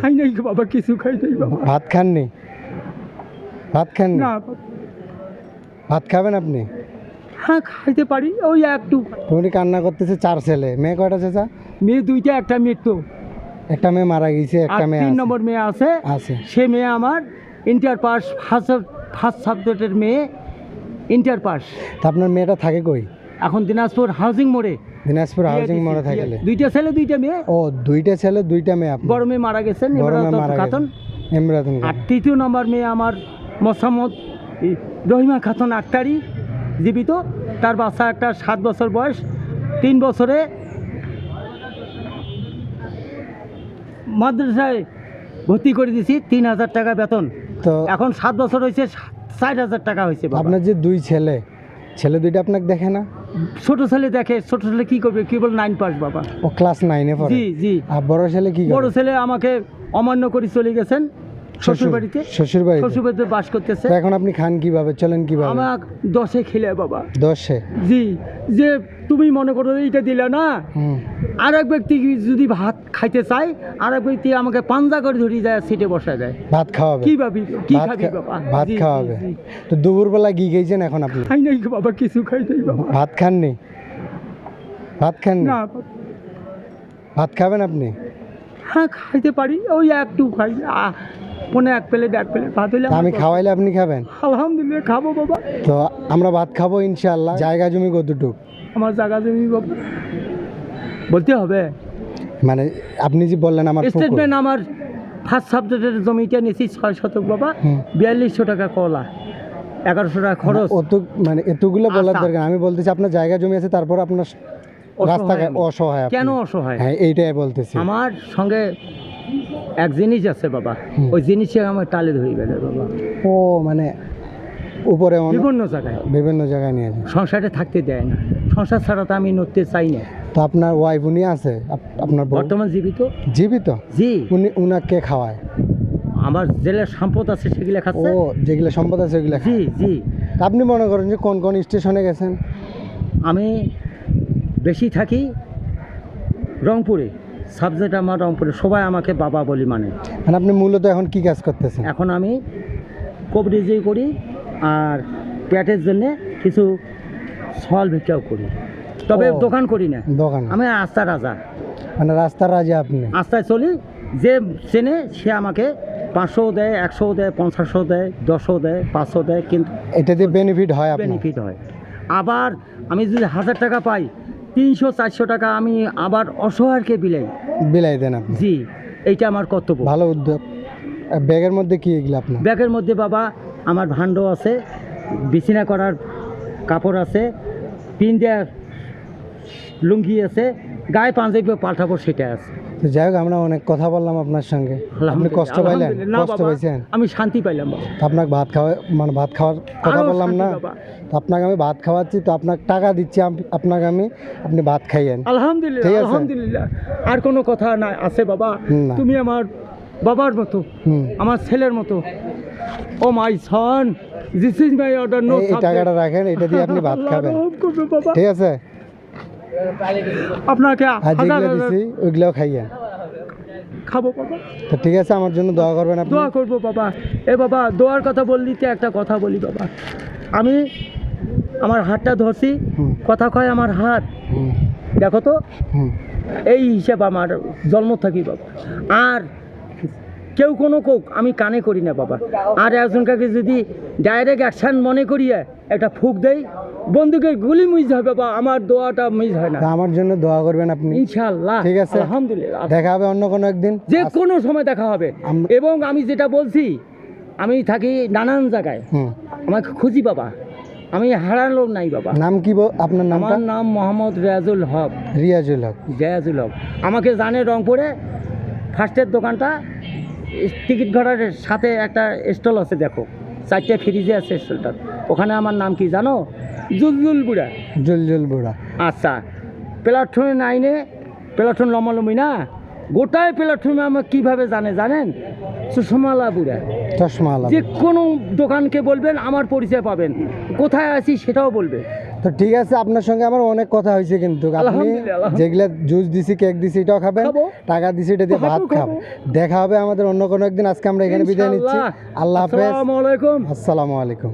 খাই নাই বাবা কিছু খাই নাই বাবা। ভাত খাননি? ভাত খাননি? না। ভাত খাবেন আপনি? হ্যাঁ খাইতে পারি ওই একটু। তুমি কান্না করতেছে চার ছেলে। মেয়ে কয়টা চাচা? মেয়ে দুইটা একটা মৃত্যু একটা মেয়ে মারা গেছে একটা মেয়ে তিন নম্বর মেয়ে আছে। আছে। সে মেয়ে আমার ইন্টার পাস ফার্স্ট ফার্স্ট সাবজেক্টের মেয়ে ইন্টার পাস তা আপনার মেয়েটা থাকে কই? এখন দিনাজপুর হাউজিং মোড়ে। দিনাজপুর হাউজিং মোড়ে থাকলে। দুইটা ছেলে দুইটা মেয়ে? ও দুইটা ছেলে দুইটা মেয়ে আপনার বড় মেয়ে মারা গেছেন ইমরান খাতুন গেছে। ইমরাতুন আর তৃতীয় নম্বর মেয়ে আমার মোসাম্মদ রহিমা খাতুন আক্তারি জীবিত। তার বাচ্চা একটা সাত বছর বয়স। তিন বছরে মাদ্রাসায় ভর্তি করে দিছি তিন হাজার টাকা বেতন। তো এখন সাত বছর হয়েছে ষাট হাজার টাকা হয়েছে। আপনার যে দুই ছেলে ছেলে দুইটা আপনাকে দেখে না? ছোট ছেলে দেখে ছোট ছেলে কি করবে? কি বল নাইন পাস বাবা। ও ক্লাস নাইনে পড়ে? জি জি। আর বড় ছেলে কি বড় ছেলে আমাকে অমান্য করে চলে গেছেন শ্বশুর বাড়িতে শ্বশুর বাড়িতে? শ্বশুর বাড়িতে বাস করতেছে। এখন আপনি খান কীভাবে? চলেন কীভাবে? আমার দশে খেলে বাবা। দশে? জি যে তুমি মনে করো এইটা দিলে না? আর এক ব্যক্তি যদি ভাত খাইতে চাই আর এক ব্যক্তি আমাকে পাঞ্জা করে ধরিয়ে যায় সিটে বসায় দেয়। ভাত খাওয়াবে? কি ভাবি? কি খাবি বাবা? ভাত খাওয়াবে। তো দুপুরবেলা কি খেয়েছেন এখন আপনি? খাই নাই বাবা কিছু খাই নাই বাবা। ভাত খাননি? ভাত খাননি? না। ভাত খাবেন আপনি? হ্যাঁ খাইতে পারি। ওই একটু খাই। পনে এক প্লেট এক প্লেট ভাত হইলে আমি খাওয়াইলে আপনি খাবেন? আলহামদুলিল্লাহ খাব বাবা। তো আমরা ভাত খাব ইনশাআল্লাহ। জায়গা জমি কতটুক? আমার জায়গা জমি বাবা বলতে হবে মানে আপনি যে বললেন আমার স্টেটমেন্ট আমার ফার্স্ট সাবজেক্টের জমিটা নিয়েছি ছয় শতক বাবা। বিয়াল্লিশশো টাকা কলা এগারোশো টাকা খরচ। অত মানে এতগুলো বলার। দরকার আমি বলতেছি আপনার জায়গা জমি আছে তারপর আপনার রাস্তা অসহায় আপনি। কেন অসহায়? হ্যাঁ এইটাই বলতেছি। আমার সঙ্গে এক জিনিস আছে বাবা। ওই জিনিসে আমার টালে ধরে গেলে বাবা। ও মানে উপরে বিভিন্ন জায়গায়। বিভিন্ন জায়গায় নিয়ে সংসারে থাকতে দেয় না। সংসার ছাড়া তো আমি নড়তে চাই না। তো আপনার ওয়াইফ উনি আছে আপ- আপনার বর্তমান জীবিত? জীবিত? জি। উনি উনাকে খাওয়ায়। আমার জেলের সম্পদ আছে সেগুলো ও খাচ্ছে যেগুলো সম্পদ আছে সেগুলো জি জি। তা আপনি মনে করেন যে কোন কোন স্টেশনে গেছেন? আমি বেশি থাকি রংপুরে। সাবজেক্ট আমার রংপুরে। সবাই আমাকে বাবা বলি মানে। মানে আপনি মূলত এখন কি কাজ করতেছেন? এখন আমি কবরিজি করি আর পেটের জন্য কিছু সল ভিক্ষাও করি। তবে দোকান করি না। দোকান। আমি আস্থা রাজা। মানে রাস্তার রাজা আপনি? আস্তায় চলি যে চেনে সে আমাকে পাঁচশো দেয় একশো দেয় পঞ্চাশশো দেয় দশও দেয় পাঁচশো দেয় কিন্তু এটাতে বেনিফিট হয় বেনিফিট হয়। আবার আমি যদি হাজার টাকা পাই তিনশো চারশো টাকা আমি আবার অসহায়কে বিলাই। বিলাই দেন আপনি? জি এইটা আমার কর্তব্য। ভালো উদ্যোগ। ব্যাগের মধ্যে কি এগুলো আপনার? ব্যাগের মধ্যে বাবা আমার ভাণ্ড আছে বিছানা করার কাপড় আছে পিন দেওয়ার লুঙ্গি আছে গায়ে পাঞ্জাবি পাল্টাবো সেটা আছে। যাই হোক আমরা অনেক কথা বললাম আপনার সঙ্গে। আপনি কষ্ট পাইলেন কষ্ট পাইছেন। আমি শান্তি পাইলাম আপনাকে ভাত খাওয়া মানে ভাত খাওয়ার কথা বললাম না। তো আপনাকে আমি ভাত খাওয়াচ্ছি তো আপনাকে টাকা দিচ্ছি আপনাকে আমি আপনি ভাত খাইয়েন। আলহামদুলিল্লাহ। আলহামদুলিল্লাহ। আর কোনো কথা না আছে বাবা। তুমি আমার বাবার মতো আমার ছেলের মতো। ও my son this is my order no এই টাকাটা রাখেন এটা দিয়ে আপনি ভাত খাবেন। ঠিক আছে? আপনাকে হাজার যেগুলো হাজার দিচ্ছি ওইগুলোও খাইয়েন খাব বাবা। তো ঠিক আছে আমার জন্য দোয়া করবেন আপনি। দোয়া করব বাবা। এ বাবা দোয়ার কথা বললি তো একটা কথা বলি বাবা। আমি আমার হাতটা ধরছি কথা কয় আমার হাত। দেখো তো এই হিসাব আমার জন্ম থাকি বাবা। আর কেউ কোনো কোক আমি কানে করি না বাবা। আর একজনকে যদি ডাইরেক্ট অ্যাকশন মনে করিয়ে একটা ফুক দেই বন্দুকের গুলি মিস হবে বাবা আমার দোয়াটা মিস হয় না। আমার জন্য দোয়া করবেন আপনি। ইনশাল্লাহ ঠিক আছে। আলহামদুলিল্লাহ। দেখা হবে অন্য কোনো একদিন। যে কোনো সময় দেখা হবে। এবং আমি যেটা বলছি আমি থাকি নানান জায়গায়। হুম। আমাকে খুঁজি বাবা। আমি হারানো নাই বাবা। নাম কি আপনার নামটা? আমার নাম মোহাম্মদ রেয়াজুল হক। রিয়াজুল হক। রেয়াজুল হক। আমাকে জানে রংপুরে। ফার্স্টের দোকানটা টিকিট ঘরের সাথে একটা স্টল আছে দেখো। চারটে ফ্রিজে আছে স্টলটা ওখানে আমার নাম কি জানো? জুলজুল বুড়া? জুলজুল বুড়া। আচ্ছা প্ল্যাটফর্মে নাইনে প্ল্যাটফর্ম লম্বালম্বি না? গোটায় প্ল্যাটফর্মে আমার কীভাবে জানে জানেন? সুষমালা বুড়া। চশমা আলা যে কোনো দোকানকে বলবেন আমার পরিচয় পাবেন। কোথায় আছি সেটাও বলবে। তো ঠিক আছে আপনার সঙ্গে আমার অনেক কথা হয়েছে কিন্তু। আপনি। যেগুলা জুস দিছি কেক দিছি এটাও খাবেন। টাকা দিছি এটা দিয়ে ভাত খাব। দেখা হবে আমাদের অন্য কোনো একদিন। আজকে আমরা এখানে বিদায় নিচ্ছি। আল্লাহ হাফেজ। আসসালামু আলাইকুম। আসসালামু আলাইকুম।